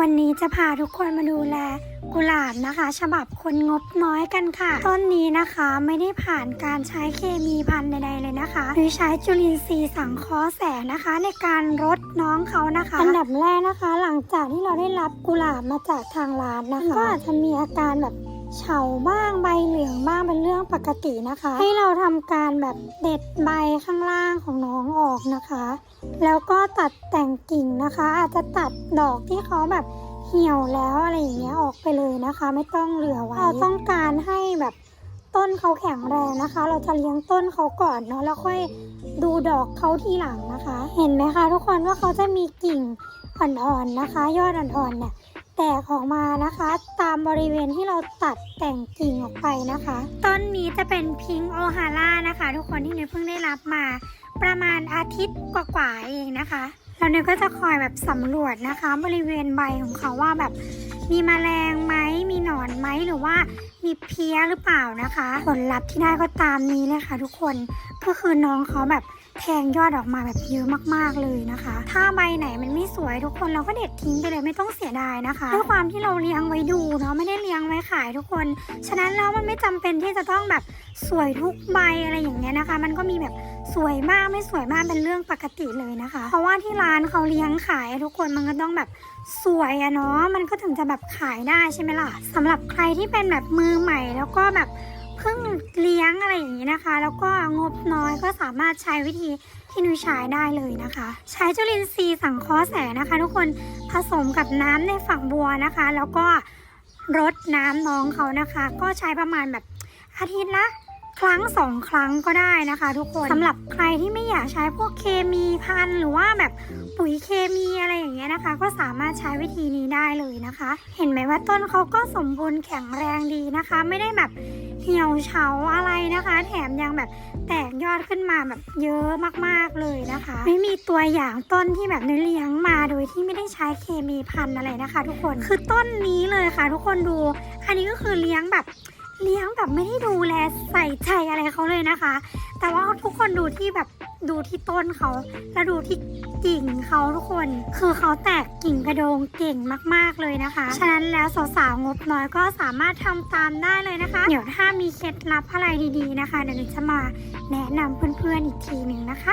วันนี้จะพาทุกคนมาดูแลกุหลาบนะคะ ฉบับคนงบน้อยกันค่ะ ต้นนี้นะคะไม่ได้ผ่านการใช้เคมีพันใดๆเลยนะคะ หรือใช้จุลินทรีย์สังเคราะห์แสงนะคะ ในการรดน้องเขานะคะ อันดับแรกนะคะ หลังจากที่เราได้รับกุหลาบมาจากทางร้านนะคะ ก็อาจจะมีอาการแบบเฉาบ้างใบเหลืองบ้างเป็นเรื่องปกตินะคะ ให้เราทำการแบบเด็ดใบข้างล่างของ อกนะคะ แล้วก็ตัดแต่งกิ่งนะคะ อาจจะตัดดอกที่เขาแบบเหี่ยวแล้วอะไรอย่างเงี้ยออกไปเลยนะคะ ไม่ต้องเหลือไว้เราต้องการให้แบบต้นเขาแข็งแรงนะคะ เราจะเลี้ยงต้นเขาก่อนเนาะแล้วค่อยดูดอกเขาทีหลังนะคะ เห็นไหมคะ ทุกคนว่าเขาจะมีกิ่งอ่อนๆนะคะ ยอดอ่อนๆเนี่ยแตกออกมานะคะ ตามบริเวณที่เราตัดแต่งกิ่งออกไปนะคะ ต้นนี้จะเป็นพิงโอฮาร่านะคะ ทุกคนที่เนยเพิ่งได้รับมาประมาณ อาทิตย์กว่าๆเองนะคะแล้วเนี่ยก็จะคอยแบบสำรวจนะคะ บริเวณใบของเขาว่าแบบมีแมลงไหมมีหนอนไหมหรือว่ามีเพี้ยหรือเปล่านะคะ ผลลัพธ์ที่ได้ก็ตามนี้เลยค่ะทุกคนก็คือน้องเขาแบบแทงยอดออกมาแบบเยอะมากๆเลยนะคะ ถ้าใบไหนมันไม่สวยทุกคนเราก็เด็ดทิ้งไปเลยไม่ต้องเสียดายนะคะด้วยความที่เราเลี้ยงไว้ดูเนาะไม่ได้เลี้ยงไว้ขายทุกคน ฉะนั้นแล้วมันไม่จำเป็นที่จะต้องแบบสวยทุกใบอะไรอย่างเงี้ยนะคะ มันก็มีแบบ สวยมากไม่สวยมากเป็นเรื่องปกติเลยนะคะ เพราะว่าที่ร้านเขาเลี้ยงขายทุกคนมันก็ต้องแบบสวยอะเนาะมันก็ถึงจะแบบขายได้ใช่ไหมล่ะสำหรับใครที่เป็นแบบมือใหม่แล้วก็แบบเพิ่งเลี้ยงอะไรอย่างนี้นะคะ แล้วก็งบน้อยก็สามารถใช้วิธีที่นุ้ยใช้ได้เลยนะคะ ใช้จุลินทรีย์สังเคราะห์แสงนะคะ ทุกคนผสมกับน้ำในฝักบัวนะคะ แล้วก็รดน้ำน้องเขานะคะ ก็ใช้ประมาณแบบอาทิตย์ละ ครั้งสองครั้งก็ได้นะคะทุกคนสำหรับใครที่ไม่อยากใช้พวกเคมีพันหรือว่าแบบปุ๋ยเคมีอะไรอย่างเงี้ยนะคะ ก็สามารถใช้วิธีนี้ได้เลยนะคะ เห็นไหมว่าต้นเขาก็สมบูรณ์แข็งแรงดีนะคะ ไม่ได้แบบเหี่ยวเฉาอะไรนะคะ แถมยังแบบแตกยอดขึ้นมาแบบเยอะมากๆเลยนะคะ ไม่มีตัวอย่างต้นที่แบบเนเลี้ยงมาโดยที่ไม่ได้ใช้เคมีพันอะไรนะคะ ทุกคนคือต้นนี้เลยค่ะ ทุกคนดู อันนี้ก็คือเลี้ยงแบบ เลี้ยงแบบไม่ได้ดูแลใส่ใจอะไรเขาเลยนะคะ แต่ว่าทุกคนดูที่แบบดูที่ต้นเขาแล้วดูที่กิ่งเขาทุกคน คือเขาแตกกิ่งกระโดงเก่งมากๆเลยนะคะ ฉะนั้นแล้วสาวๆงบน้อยก็สามารถทำตามได้เลยนะคะ เดี๋ยวถ้ามีเคล็ดลับอะไรดีๆนะคะเดี๋ยวหนูจะมาแนะนำเพื่อนๆอีกทีหนึ่งนะคะ